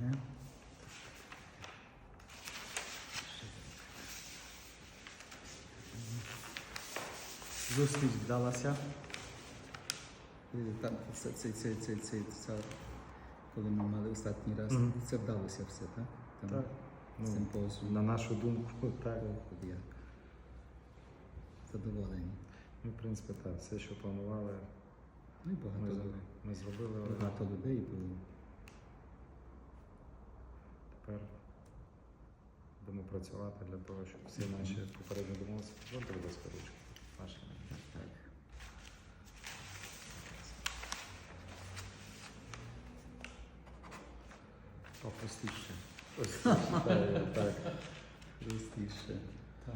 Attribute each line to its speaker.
Speaker 1: Да? Зустріч вдалася. Там це, це, це, це, це, це, Коли ми мали останній раз,
Speaker 2: mm.
Speaker 1: це вдалося все, так? Там,
Speaker 2: так. Симпозу.
Speaker 1: Ну,
Speaker 2: на нашу думку, так.
Speaker 1: Я задоволені.
Speaker 2: Ну, в принципі, так, все, що планували,
Speaker 1: ну, і багато,
Speaker 2: ми, ми зробили.
Speaker 1: Багато людей було.
Speaker 2: Тепер будемо працювати для того, щоб всі наші попередні домовленості. Зробити, будь ласка, Попростіше. Простіше,
Speaker 1: Так.
Speaker 2: Простіше. Так.